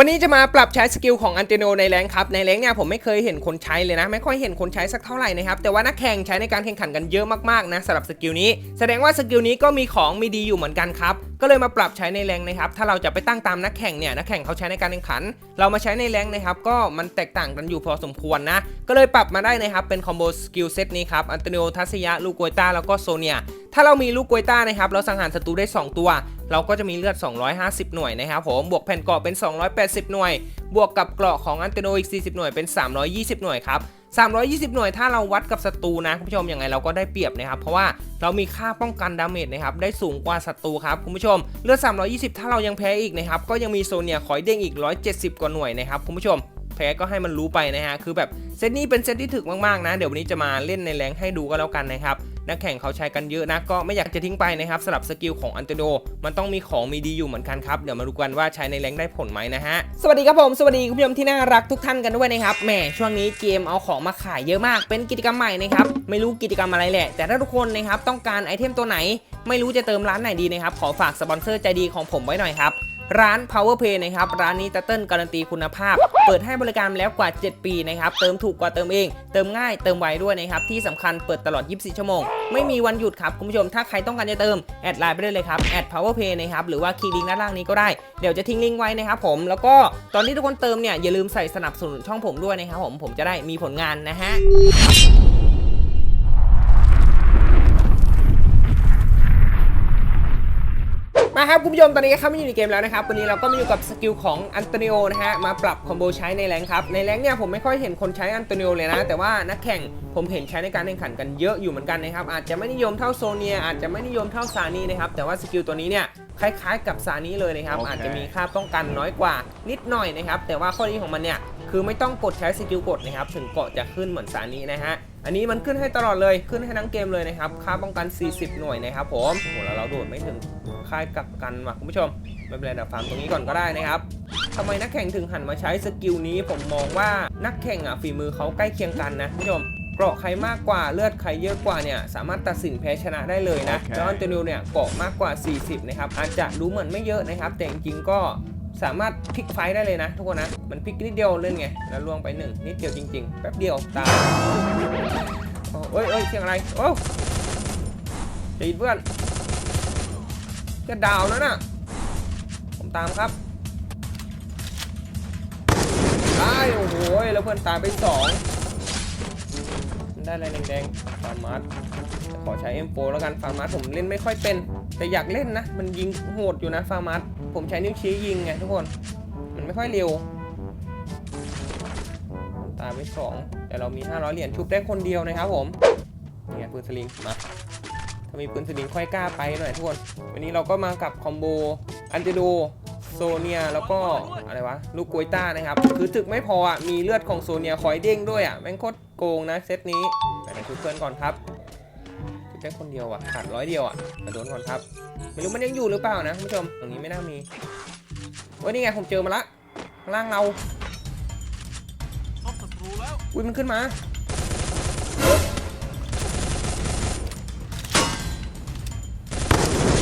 วันนี้จะมาปรับใช้สกิลของอันเตโนในแรงครับ ในแรงเนี่ยผมไม่เคยเห็นคนใช้เลยนะ ไม่ค่อยเห็นคนใช้สักเท่าไหร่นะครับ แต่ว่านักแข่งใช้ในการแข่งขันกันเยอะมากๆนะสำหรับสกิลนี้ แสดงว่าสกิลนี้ก็มีของมีดีอยู่เหมือนกันครับ ก็เลยมาปรับใช้ในแรงนะครับถ้าเราจะไปตั้งตามนักแข่งเนี่ยนักแข่งเขาใช้ในการแข่งขัน เรามาใช้ในแรงนะครับก็มันแตกต่างกันอยู่พอสมควรนะก็เลยปรับมาได้นะครับเป็นคอมโบสกิลเซตนี้ครับอันเตโนทัศยะลูกโกยต้าแล้วก็โซเนียถ้าเรามีลูกโกยต้านะครับเราสังหารศัตรูได้ 2 ตัว เราก็จะมีเลือด 250 หน่วยนะครับผมบวกแผ่นเกราะเป็น 280 หน่วย บวกกับเกราะของอันเตโนอีก 40 หน่วยเป็น 320 หน่วยครับ 320 หน่วยถ้าเราวัดกับศัตรูนะคุณผู้ชมยังไงเราก็ได้เปรียบนะครับเพราะว่าเรามีค่าป้องกันดาเมจนะครับได้สูงกว่าศัตรูครับคุณผู้ชมเลือด 320 ถ้าเรายังแพ้อีกนะครับก็ยังมีโซเนียคอยเด้งอีก 170 กว่าหน่วยนะครับคุณผู้ชมแพ้ก็ให้มันรู้ไปนะฮะคือแบบเซตนี้เป็นเซตที่ถึกมากๆนะ เดี๋ยววันนี้จะมาเล่นในแรงให้ดูก็แล้วกันนะครับ นักแข่งเขาใช้กันเยอะนะก็ไม่อยากจะทิ้งไปนะครับสำหรับสกิลของอันเตโด มันต้องมีของมีดีอยู่เหมือนกันครับเดี๋ยวมาดูกันว่าใช้ในแรงได้ผลไหมนะฮะสวัสดีครับผมสวัสดีคุณผู้ชมที่น่ารักทุกท่านกันด้วยนะครับแหมช่วงนี้เกมเอาของมาขายเยอะมาก เป็นกิจกรรมใหม่นะครับไม่รู้กิจกรรมอะไรแหละ แต่ถ้าทุกคนนะครับต้องการไอเทมตัวไหน ไม่รู้จะเติมร้านไหนดีนะครับขอฝากสปอนเซอร์ใจดีของผมไว้หน่อยครับ ร้าน Power Play นะครับ ร้านนี้ตะเติ้ลการันตีคุณภาพ เปิดให้บริการแล้วกว่า 7 ปีนะครับ เติมถูกกว่าเติมเอง เติมง่าย เติมไวด้วยนะครับ ที่สำคัญเปิดตลอด 24 ชั่วโมง ไม่มีวันหยุดครับ คุณผู้ชม ถ้าใครต้องการจะเติม แอดไลน์ไปได้เลยครับ แอด Power Play นะครับ หรือว่าคลิกลิงก์ด้านล่างนี้ก็ได้ เดี๋ยวจะทิ้งลิงก์ไว้นะครับผม แล้วก็ตอนที่ทุกคนเติมเนี่ยอย่าลืมใส่สนับสนุนช่องผมด้วยนะครับผม ผมจะได้มีผลงานนะฮะ ครับคุณผู้ชมตอนนี้ก็เข้ามาอยู่ในเกมแล้วนะครับวันนี้เราก็มาอยู่กับสกิลของอันโตนิโอนะฮะมาปรับคอมโบใช้ในแรงครับในแรงเนี่ยผมไม่ค่อยเห็นคนใช้อันโตนิโอเลยนะ แต่ว่านักแข่งผมเห็นใช้ในการแข่งขันกันเยอะอยู่เหมือนกันนะครับอาจจะไม่นิยมเท่าโซเนีย อาจจะไม่นิยมเท่าซานีนะครับแต่ว่าสกิลตัวนี้เนี่ยคล้ายๆ กับซานีเลยนะครับโอเคอาจจะมีค่าป้องกันน้อยกว่านิดหน่อยนะครับแต่ว่าข้อดีของมันเนี่ย คือไม่ต้องกดใช้สกิลกดนะครับถึงเกาะจะขึ้นเหมือนซานีนะฮะอันนี้มันขึ้นให้ตลอดเลยขึ้นให้ทั้งเกมเลยนะครับค่าป้องกัน 40 หน่วยนะครับผมโหแล้วเราโดดไม่ถึงค่ายกักกันว่ะคุณผู้ชมไม่เป็นไรเดี๋ยวฟาร์มตรงนี้ก่อนก็ได้นะครับทำไมนักแข่งถึงหันมาใช้สกิลนี้ผมมองว่านักแข่งอะฝีมือเขาใกล้เคียงกันนะคุณผู้ชมเกราะใครมากกว่าเลือดใครเยอะกว่าเนี่ยสามารถตัดสินแพ้ชนะได้เลยนะโอเคแล้วอันเตนิวเนี่ยเกราะมากกว่า 40 นะครับอาจจะดูเหมือนไม่เยอะนะครับแต่จริงๆก็ สามารถพลิกไฟได้เลยนะ ทุกคนนะ มันพลิกนิดเดียวเล่นไง แล้วล่วงไปหนึ่งนิดเดียวจริงๆ แป๊บเดียวตายโอ้เอ้ยเอ้ยเสียงอะไร โอ้ตีเพื่อน จะดาวแล้วน่ะผมตามครับตายโอ้โหแล้วเพื่อนตายไปสองได้อะไรแดงๆฟาร์มัสขอใช้ M4 แล้วกันฟาร์มัสผมเล่นไม่ค่อยเป็น แต่อยากเล่นนะ มันยิงโหดอยู่นะฟาร์มัส ผมใช้นิ้วชี้ยิงไงทุกคน มันไม่ค่อยเร็ว ตายไปสองแต่เรามี 500 เหรียญชุบได้คนเดียวนะครับผมนี่ไงปืนสลิงมาถ้ามีปืนสลิงค่อยกล้าไปหน่อยทุกคน วันนี้เราก็มากับคอมโบอันติโดโซเนียแล้วก็อะไรวะลูกกวยต้านะครับ คือถึกไม่พออะมีเลือดของโซเนียคอยเด้งด้วยอะแม่งโคตรโกงนะเซตนี้ไปชุดเพื่อนก่อนครับชุดได้คนเดียวอะขาดร้อยเดียวอะมาโดนก่อนครับ ไม่รู้มันยังอยู่หรือเปล่านะคุณผู้ชมตรงนี้ไม่น่ามีเว้ยนี่ไงผมเจอมาละข้างล่างเราพบศัตรูแล้วอุ้ยมันขึ้นมา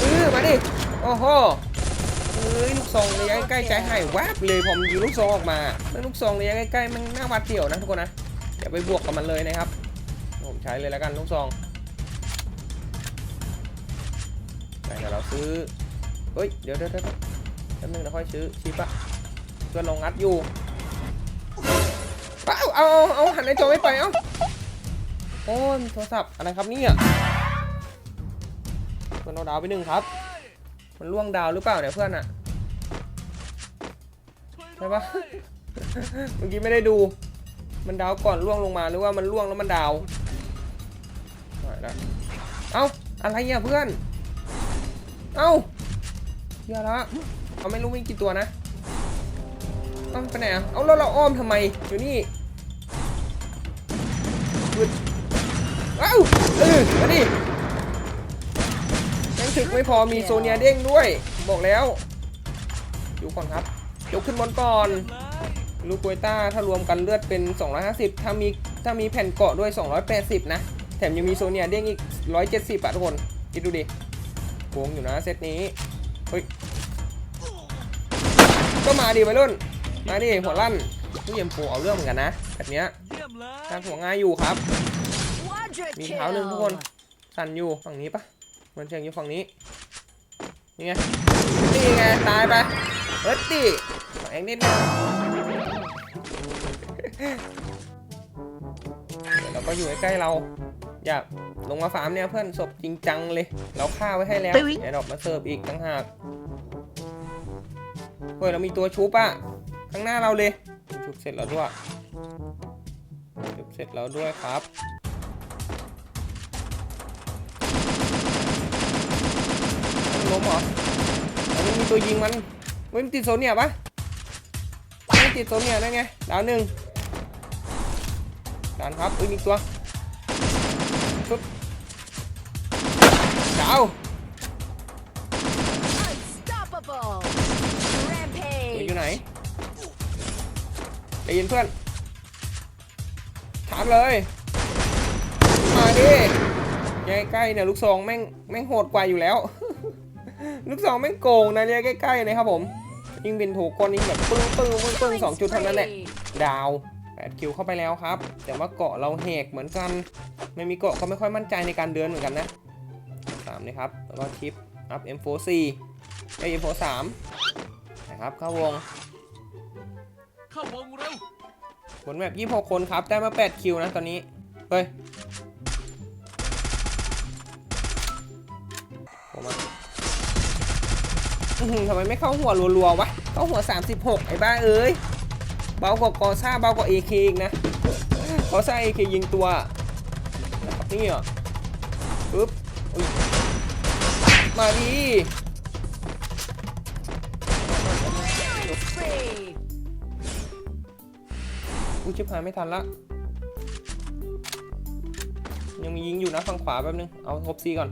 เออมาดิโอ้โหเอ้ยลูกซองระยะใกล้ใจหายแวบเลยผมยิงลูกซองออกมาแล้วลูกซองระยะใกล้ๆมันน่าหวาดเสียวนะทุกคนนะเดี๋ยวไปบวกกับมันเลยนะครับผมใช้เลยแล้วกันลูกซอง เดี๋ยวเราซื้อเฮ้ย เดี๋ยวเดี๋ยวเดี๋ยวแป๊บนึงเราค่อยซื้อชิปอะเพื่อนลงงัดอยู่เอาเอาเอาเอาหันในจอไม่ไป เอาโอ้ยโทรศัพท์อะไรครับเนี่ยเพื่อนเอาดาวไปหนึ่งครับ มันล่วงดาวหรือเปล่าเนี่ยเพื่อนอะใช่ปะเมื่อกี้ไม่ได้ดู มันดาวก่อนล่วงลงมาหรือว่ามันล่วงแล้วมันดาวไม่ละเอ้าอะไรเนี่ยเพื่อน เอ้าเหี้ยอะละเอาไม่รู้มีกี่ตัวนะเอ้าไปไหนอะเอาแล้วเราอ้อมทำไมอยู่นี่หยุดเอ้าเออมาดิยังถึกไม่พอมีโซเนียเด้งด้วย บอกแล้วอยู่ก่อนครับยกขึ้นบนก่อนลูกกวยต้าถ้ารวมกันเลือดเป็น 250 ถ้ามีถ้ามีแผ่นเกาะด้วย 280 นะ แถมยังมีโซเนียเด้งอีก 170อะทุกคนคิดดูดิ โกงอยู่นะเซตนี้เฮ้ยก็มาดิวัยรุ่น มาดิหัวลั่นผู้เยี่ยมโปเอาเรื่องเหมือนกันนะแบบเนี้ยทางหัวง่ายอยู่ครับ มีเท้าหนึ่งทุกคนสั่นอยู่ฝั่งนี้ปะมันเสียงอยู่ฝั่งนี้นี่ไงนี่ไงตายไปเฮ้ยติขอแองนิดนึงเดี๋ยวเราก็อยู่ใกล้เรา อยากลงมาฟาร์มเนี่ยเพื่อนศพจริงจังเลย เราฆ่าไว้ให้แล้วไอ้ดอกมาเสิร์ฟอีกต่างหากเฮ้ยเรามีตัวชุบอะข้างหน้าเราเลยชุบเสร็จแล้วด้วยชุบเสร็จแล้วด้วยครับมันล้มเหรออันนี้มีตัวยิงมันเฮ้ยมันติดโซนเนี่ยปะไม่ติดโซนเนี่ยได้ไงดาวหนึ่งดานครับเอ้ยมีอีกตัว ดาว Unstoppable. ตัวอยู่ Rampage. ไหนได้ยินเพื่อนถามเลย มาดิยายใกล้เนี่ยลูกซองแม่งแม่งโหดกว่าอยู่แล้ว ลูกซองแม่งโกงนะเนี่ยใกล้ๆนะครับผมยิงบินถูกก้อนนี้แบบปึ้งปึ้งปึ้งปึ้งสองจุดเท่านั้นแหละ spree. ดาว8คิวเข้าไปแล้วครับ แต่ว่าเกาะเราแหกเหมือนกัน ไม่มีเกาะก็ไม่ค่อยมั่นใจในการเดินเหมือนกันนะสาม นะครับ แล้วก็ชิปอัพ M44 ไอ้ M43 นะครับ เข้าวง เข้าวงเร็วผลแบบ26 คนครับ ได้มา 8 คิวนะตอนนี้ เฮ้ยผมมาอื้อหือทำไมไม่เข้าหัวรัวๆวะ เข้าหัว 36 ไอ้บ้าเอ้ย เบากว่ากอซ่าเบากว่า AK อีกนะกอซ่า AK ยิงตัวนะครับนี่เหรอปึ๊บอุ๊ย มาดีอุ้ยชิบหายไม่ทันละ ยังมียิงอยู่นะฝั่งขวาแป๊บนึง เอาทบซีก่อน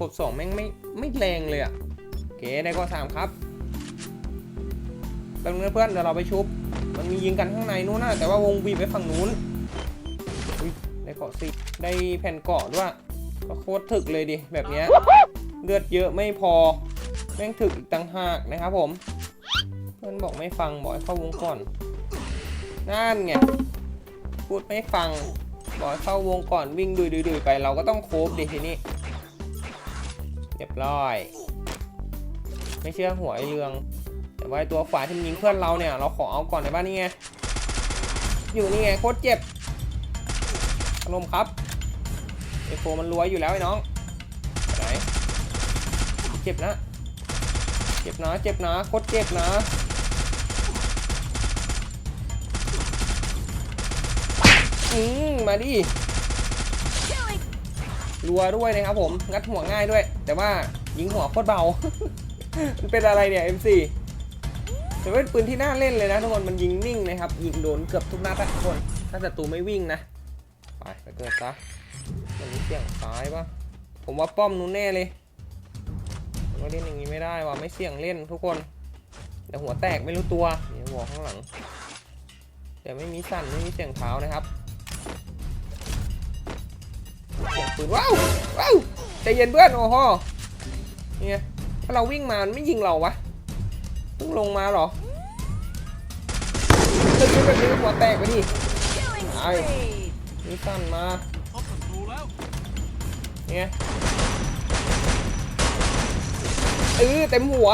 กดสองแม่งไม่ไม่แรงเลยอะโอเคได้ก็สามครับแป๊บนึงนเพื่อนเดี๋ยวเราไปชุบ มันมียิงกันข้างในนู้นนะแต่ว่าวงบีไปฝั่งนู้นอุ้ยได้เกาะสิได้แผ่นเกาะด้วยก็โคตรถึกเลยดิแบบเนี้ย เลือดเยอะไม่พอ แม่งถึกอีกต่างหากนะครับผม เพื่อนบอกไม่ฟังบอกให้เข้าวงก่อน นั่นไง พูดไม่ฟังบอกเข้าวงก่อนวิ่งดุยดุยไปเราก็ต้องโคบดิทีนี้เรียบร้อย ไม่เชื่อหัวไอเรือง แต่ว่าตัวขวาที่ยิงเพื่อนเราเนี่ย เราขอเอาก่อนได้ป่ะนี่ไง อยู่นี่ไงโคตรเจ็บอารมณ์ครับไอโฟมันรวยอยู่แล้วไอ้น้อง เจ็บนะ เจ็บนะเจ็บนะโคตรเจ็บนะอืมมาดิรัวด้วยนะครับผม งัดหัวง่ายด้วย แต่ว่ายิงหัวโคตรเบา มันเป็นอะไรเนี่ย M4 แต่ว่าเป็นปืนที่น่าเล่นเลยนะทุกคน มันยิงนิ่งนะครับ ยิงโดนเกือบทุกนัดทุกคน ถ้าศัตรูไม่วิ่งนะ ไปไปเกิดซะมันมีเสียงซ้ายปะผมว่าป้อมนู้นแน่เลย ว่าเล่นอย่างนี้ไม่ได้ว่ะไม่เสี่ยงเล่นทุกคนแต่หัวแตกไม่รู้ตัวนี่หัวข้างหลังแต่ไม่มีสั่นไม่มีเสียงเท้านะครับเสียงปืนว้าวว้าวใจเย็นเพื่อนโอ้โหนี่ไงถ้าเราวิ่งมามันไม่ยิงเราวะเพิ่งลงมาเหรอตึ้งแบบนี้หัวแตกไปดิ killing Ai. spree. มีสั้นมาพบศัตรูแล้วนี่ไง เออเต็มหัว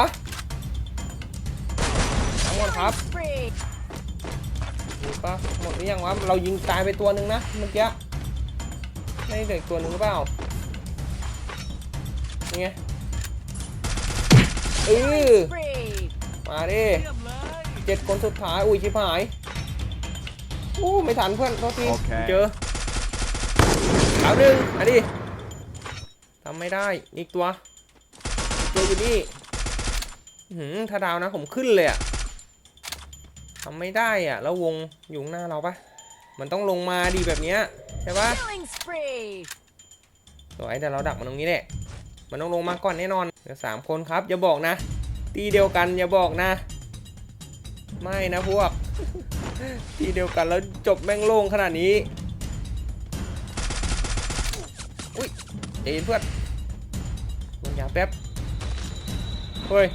ทั้งหมดครับ Killing spree. ดูปะหมดหรือยังวะเรายิงตายไปตัวหนึ่งนะเมื่อกี้ไม่เหลืออกตัวหนึ่งหรือเปล่านี่ไงเออ Spree. มาดิเยี่ยมเลยเจ็ดคนสุดท้ายอุ้ยชิบหายโอ้ไม่ทันเพื่อนโทษทีโอเคเจอดาวหนึ่งมาดิทำไม่ได้อีกตัวอีก ตัวอยู่นี่อื้อหืมถ้าดาวนะผมขึ้นเลยอะทำไม่ได้อะแล้ววงอยู่ข้างหน้าเราปะมันต้องลงมาดีแบบเนี้ยใช่ปะ Killing spree. สวยแต่เราดักมันตรงนี้แหละ มันต้องลงมาก่อนแน่นอนเหลือสามคนครับ อย่าบอกนะ ตีเดียวกันอย่าบอกนะ ไม่นะพวก ตีเดียวกันแล้วจบแม่งโล่งขนาดนี้ อุ้ยเอ็นเพื่อนลงยาแป๊บ เฮ้ย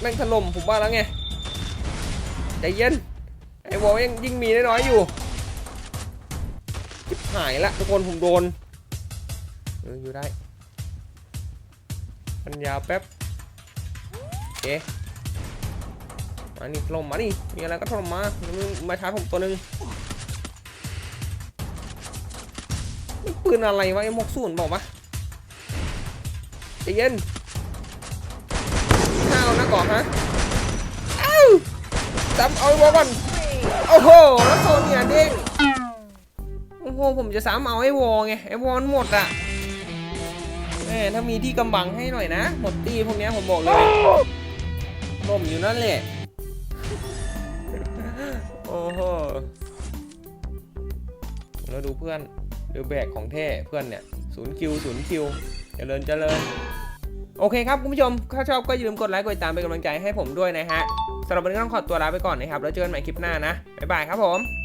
แม่งถล่มผมว่าแล้วไง ใจเย็น ไอ้วอลยังยิ่งมีน้อยๆอยู่จิบหายละทุกคนผมโดนเอออยู่ได้ ปัญญาแป๊บโอเคมานี่ถล่มมาดิมีอะไรก็ถล่มมามึงมาชาร์จผมตัวหนึ่งปืนอะไรวะไอ้มกศูนบอกปะใจเย็น ข้าะก่อนฮะอ้าวจำเอาไอ้วอลก่อนโอ้โหแล้วโซนเนี่ยเด้งโอ้โหผมจะซ้ำเอาไอ้วอไงไอ้วอนหมดอะแม่ถ้ามีที่กำบังให้หน่อยนะ หมดตีพวกเนี้ยผมบอกเลยล่มอยู่นั่นแหละโอ้โหแล้วดูเพื่อนดูแบกของแท้เพื่อนเนี่ยศูนย์คิวศูนย์คิวเจริญเจริญ โอเคครับคุณผู้ชม ถ้าชอบก็อย่าลืมกดไลค์กดติดตามเป็นกำลังใจให้ผมด้วยนะฮะสำหรับวันนี้ต้องขอตัวลาไปก่อนนะครับ แล้วเจอกันใหม่คลิปหน้านะ บ๊ายบายครับผม